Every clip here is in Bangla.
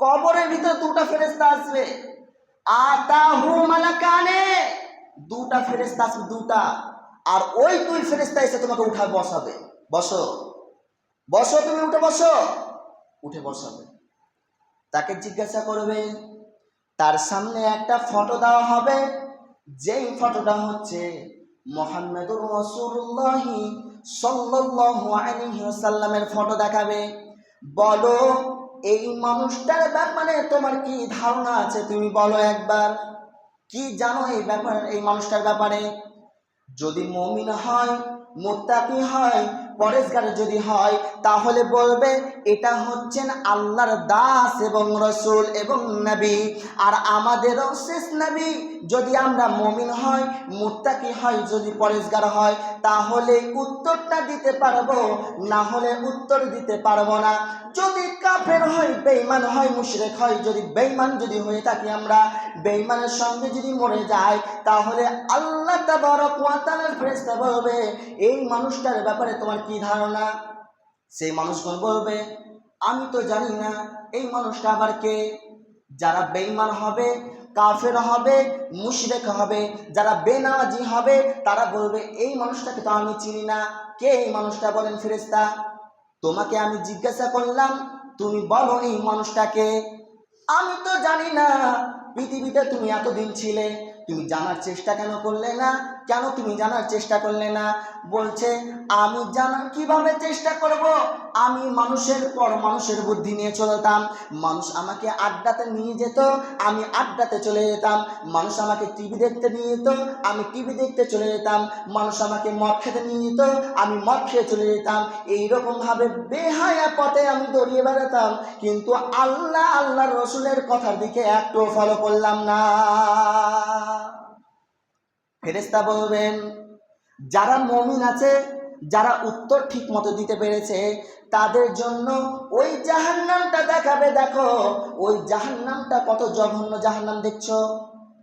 কবরের ভিতরে দুটা ফেরেস্তা আসবে। আতাহু মালাকানে, দুটা ফেরেস্তা আসবে দুটা। আর ওই দুই ফেরেস্তা এসে তোমাকে উঠা বসাবে। বসো। বসো তুমি, উঠে বসো। উঠে বসাবে। তাকে জিজ্ঞাসা করবে, তার সামনে একটা ফটো দেওয়া হবে। যেই ফটোটা হচ্ছে মোহাম্মদুর রসুল্লাহি সাল্লাল্লাহু আলাইহি ওয়াসাল্লামের ফটো দেখাবে। বলো এই মানুষটার ব্যাপারে তোমার কি ধারণা আছে? তুমি বলো একবার। কি জানো এই ব্যাপার, এই মানুষটার ব্যাপারে? যদি মমিন হয়, মোত্তাকি হয়, পরেশগার যদি হয়, তাহলে বলবে, এটা হচ্ছেন আল্লাহর দাস এবং রসুল এবং নবী, আর আমাদেরও শেষ নবী। যদি আমরা মমিন হয় মুত্তাকি হয় যদি পরেশগার হয় তাহলে উত্তরটা দিতে পারব, না হলে উত্তর দিতে পারব না। যদি কাফের হয় বেইমান হয় মুশরেক হয় যদি বেইমান যদি হয়ে থাকি আমরা বেইমানের সঙ্গে যদি মরে যাই, তাহলে আল্লাহ তাবারক ওয়া তাআলার বলবে, এই মানুষটার ব্যাপারে তোমার কি ধারণা? সেই মানুষগণ বলবে, আমি তো জানি না, এই মানুষটা আবার কে? যারা বেইমান হবে কাফের হবে, মুশরেক হবে, যারা বেনামাজি হবে, তারা বলবে, এই মানুষটাকে তো আমি চিনি না। কে এই মানুষটা বলেন ফেরেস্তা তোমাকে আমি জিজ্ঞাসা করলাম, তুমি বলো এই মানুষটাকে? আমি তো জানি না। পৃথিবীতে তুমি এতদিন ছিলে তুমি জানার চেষ্টা কেন করলে না? কেন তুমি জানার চেষ্টা করলে না? বলছে, আমি জানার কীভাবে চেষ্টা করব? আমি মানুষের পর মানুষের বুদ্ধি নিয়ে চলতাম। মানুষ আমাকে আড্ডাতে নিয়ে যেত, আমি আড্ডাতে চলে যেতাম। মানুষ আমাকে টিভি দেখতে নিয়ে যেত, আমি টিভি দেখতে চলে যেতাম। মানুষ আমাকে মদ খেতে নিয়ে যেত, আমি মদ খেয়ে চলে যেতাম। এইরকম ভাবে বেহায়া পথে আমি দৌড়িয়ে বেড়াতাম। কিন্তু আল্লাহ, আল্লাহর রসুলের কথার দিকে একটু ফলো করলাম না। ফেরেস্তা বলবেন, যারা মমিন আছে, যারা উত্তর ঠিক মতো দিতে পেরেছে, তাদের জন্য ওই জাহান্নামটা দেখাবে। দেখো, ওই জাহান্নামটা কত জঘন্য জাহান্নাম দেখছ।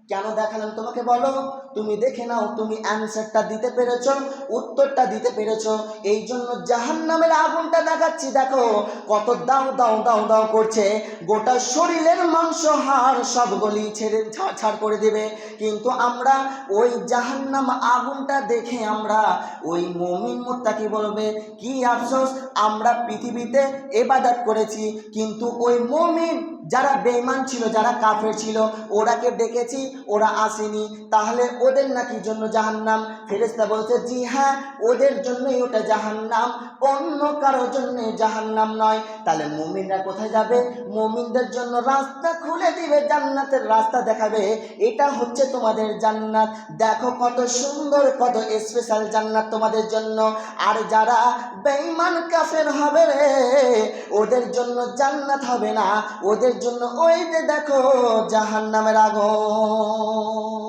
কেন দেখালাম তোমাকে বলো? তুমি দেখে নাও, তুমি অ্যান্সারটা দিতে পেরেছ, উত্তরটা দিতে পেরেছ। এই জন্য জাহান্নামের আগুনটা দেখাচ্ছি, দেখো। কত দাও দাও দাও দাও করছে। গোটা শরীরের মাংস, হাড় সবগুলি ছেড়ে ছাড় ছাড় করে দেবে। কিন্তু আমরা ওই জাহান্নাম আগুনটা দেখে আমরা, ওই মমিন মোত্তাকি বলবে, কি আফসোস, আমরা পৃথিবীতে এবাদাত করেছি। কিন্তু ওই মমিন যারা বেঈমান ছিল, যারা কাফের ছিল, ওরাকে ডেকেছি ওরা আসেনি। তাহলে ওদের নাকি জন্য জাহান্নাম? ফেরেস্তা বলছে, জি হ্যাঁ ওদের জন্যই ওটা জাহান্নাম। অন্য কারোর জন্য জাহান্নাম নয়। তাহলে মুমিনরা কোথায় যাবে? মুমিনদের জন্য রাস্তা খুলে দিবে, জান্নাতের রাস্তা দেখাবে। এটা হচ্ছে তোমাদের জান্নাত। দেখো কত সুন্দর, কত স্পেশাল জান্নাত তোমাদের জন্য। আর যারা বেঈমান, কাফের হবে রে, ওদের জন্য জান্নাত হবে না। ওদের জন্য ওই যে দেখো জাহান্নামের আগুন। all.